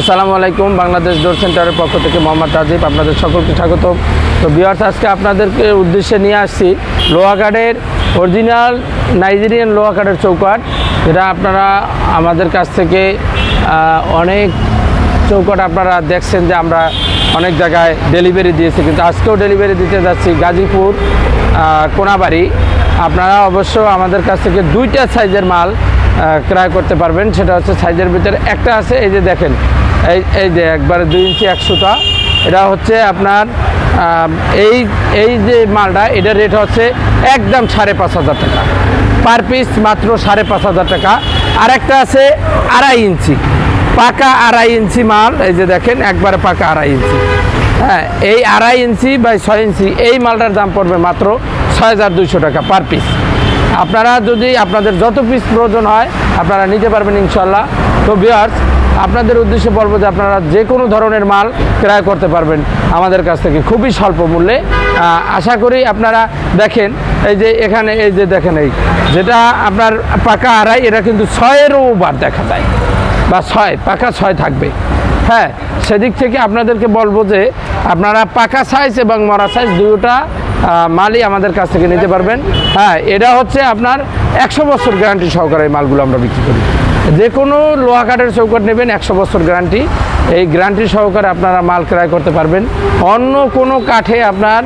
আসসালামু আলাইকুম, বাংলাদেশ ডোর সেন্টারের পক্ষ থেকে মোহাম্মদ রাজীব আপনাদের সকলকে স্বাগত। তো বিয়ার্স আজকে আপনাদেরকে উদ্দেশ্যে নিয়ে আসছি লোহাগাড়ের অরিজিনাল নাইজেরিয়ান লোহাগাড়ের চৌকাট যেটা আপনারা আমাদের কাছ থেকে অনেক চৌকাট আপনারা দেখছেন যে আমরা অনেক জায়গায় ডেলিভারি দিয়েছি। কিন্তু আজকেও ডেলিভারি দিতে যাচ্ছি গাজীপুর কোনাবাড়ি। আপনারা অবশ্য আমাদের কাছ থেকে দুইটা সাইজের মাল ক্রয় করতে পারবেন। সেটা হচ্ছে সাইজের ভিতরে একটা আছে, এই যে দেখেন এই এই যে একবারে দুই ইঞ্চি একশোটা, এটা হচ্ছে আপনার এই এই যে মালটা, এটার রেট হচ্ছে একদম সাড়ে পাঁচ হাজার টাকা। পার পিস মাত্র সাড়ে পাঁচ হাজার টাকা। আর একটা আছে আড়াই ইঞ্চি। পাকা আড়াই ইঞ্চি মাল, এই যে দেখেন, একবারে পাকা আড়াই ইঞ্চি। হ্যাঁ এই আড়াই ইঞ্চি বা ছয় ইঞ্চি, এই মালটার দাম পড়বে মাত্র ছয় হাজার দুইশো টাকা পার পিস। আপনারা যদি আপনাদের যত পিস প্রয়োজন হয়, আপনারা নিতে পারবেন ইনশাল্লাহ। তো বিয়ার্স আপনাদের উদ্দেশ্যে বলব যে আপনারা যে কোনো ধরনের মাল ক্রয় করতে পারবেন আমাদের কাছ থেকে খুবই স্বল্প মূল্যে। আশা করি আপনারা দেখেন এই যে এখানে এই যে দেখেন এই যেটা আপনার পাকা আড়াই এটা কিন্তু ছয়েরও বার দেখা যায়। বা ছয় পাকা ছয় থাকবে। হ্যাঁ সেদিক থেকে আপনাদেরকে বলব যে আপনারা পাকা সাইজ এবং মরা সাইজ আহ, মালই আমাদের কাছ থেকে নিতে পারবেন। হ্যাঁ এটা হচ্ছে আপনার একশো বছর গ্যারান্টি সহকারে এই মালগুলো আমরা বিক্রি করি। যে কোনো লোহা কাঠের চৌকাট নেবেন, একশো বছর গ্যারান্টি এই গ্যারান্টি সহকারে আপনারা মাল ক্রয় করতে পারবেন। অন্য কোনো কাঠে আপনার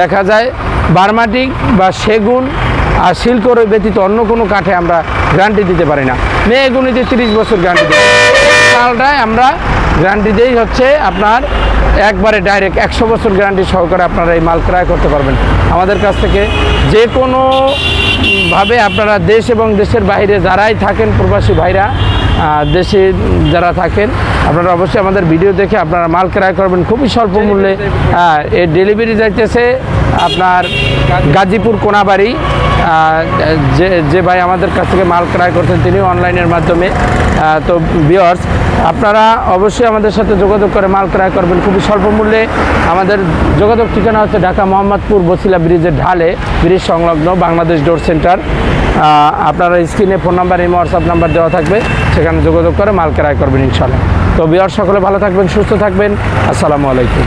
দেখা যায় বার্মাটিক বা সেগুন আর সিল্কর ব্যতীত অন্য কোনো কাঠে আমরা গ্যারান্টি দিতে পারি না। মেয়েগুনিতে তিরিশ বছর গ্যারান্টি দিই মালটায় আমরা গ্যারান্টি দিয়েই হচ্ছে আপনার একবারে ডাইরেক্ট একশো বছর গ্যারান্টি সহকারে আপনারা এই মাল ক্রয় করতে পারবেন। আমাদের কাছ থেকে যে কোনো ভাবে আপনারা দেশ এবং দেশের বাইরে যারাই থাকেন প্রবাসী ভাইরা দেশে যারা থাকেন আপনারা অবশ্যই আমাদের ভিডিও দেখে আপনারা মাল ক্রয় করবেন। খুবই স্বল্প মূল্যে এই ডেলিভারি যাইতেছে আপনার গাজীপুর কোনাবাড়ি যে যে ভাই আমাদের কাছ থেকে মাল ক্রয় করছেন তিনি অনলাইনের মাধ্যমে তো বিয়ার্স আপনারা অবশ্যই আমাদের সাথে যোগাযোগ করে মাল ক্রয় করবেন। খুবই স্বল্প মূল্যে আমাদের যোগাযোগ ঠিকানা হচ্ছে ঢাকা মোহাম্মদপুর বসিলা ব্রিজের ঢালে, ব্রিজ সংলগ্ন বাংলাদেশ ডোর সেন্টার। আপনারা স্ক্রিনে ফোন নাম্বার এবং হোয়াটসঅ্যাপ নাম্বার দেওয়া থাকবে, সেখানে যোগাযোগ করে মাল ক্রয় করবেন ইনশাল্লাহ তো বিয়ার সকলে ভালো থাকবেন, সুস্থ থাকবেন। আসসালামু আলাইকুম।